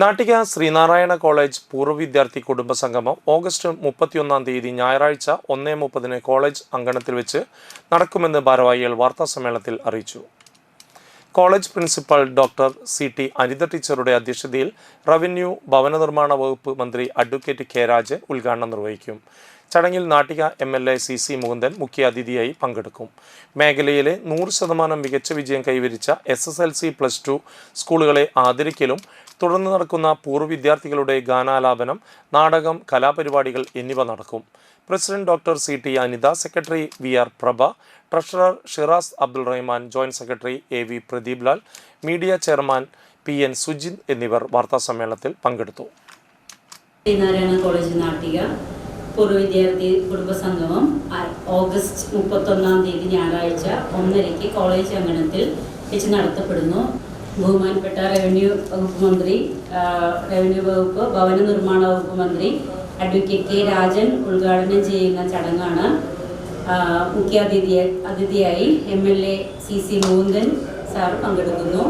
Nattika Sreenarayana college പൂർവ വിദ്യാർത്ഥി കുടുംബ സംഗമം ഓഗസ്റ്റ് മുപ്പത്തിയൊന്നാം തീയതി ഞായറാഴ്ച ഒന്നേ മുപ്പതിന് കോളേജ് അങ്കണത്തിൽ വെച്ച് നടക്കുമെന്ന് ഭാരവാഹികൾ വാർത്താസമ്മേളനത്തിൽ അറിയിച്ചു. College principal doctor C T Anitha ടീച്ചറുടെ അധ്യക്ഷതയിൽ റവന്യൂ ഭവന നിർമ്മാണ വകുപ്പ് മന്ത്രി അഡ്വക്കേറ്റ് കെ രാജൻ ഉദ്ഘാടനം നിർവഹിക്കും. ചടങ്ങിൽ Nattika M L A C C Mukundan മുഖ്യാതിഥിയായി പങ്കെടുക്കും. മേഖലയിലെ നൂറ് ശതമാനം മികച്ച വിജയം കൈവരിച്ച S S L C plus two സ്കൂളുകളെ ആദരിക്കലും തുടർന്ന് നടക്കുന്ന പൂർവ വിദ്യാർത്ഥികളുടെ ഗാനാലാപനം നാടകം കലാപരിപാടികൾ എന്നിവ നടക്കും. President doctor C T Anitha secretary V R Prabha treasurer Shiraz Abdul Rahman joint secretary A V Pradeep Lal media chairman P N Sujith എന്നിവർ വാർത്താ സമ്മേളനത്തിൽ പങ്കെടുത്തു. കോളേജ് നാട്ടിക പൂർവ വിദ്യാർത്ഥി കുടുംബ ഓഗസ്റ്റ് മുപ്പത്തൊന്നാം തീയതി ഞായറാഴ്ച ഒന്നരയ്ക്ക് കോളേജ് അങ്കണത്തിൽ വെച്ച് നടത്തപ്പെടുന്നു. ബഹുമാനപ്പെട്ട റവന്യൂ വകുപ്പ് മന്ത്രി റവന്യൂ വകുപ്പ് ഭവന നിർമ്മാണ വകുപ്പ് മന്ത്രി അഡ്വക്കേറ്റ് കെ രാജൻ ഉദ്ഘാടനം ചെയ്യുന്ന ചടങ്ങാണ്. മുഖ്യാതിഥിയ മുഖ്യാതിഥി അതിഥിയായി M L A C C Mukundan sir പങ്കെടുക്കുന്നു.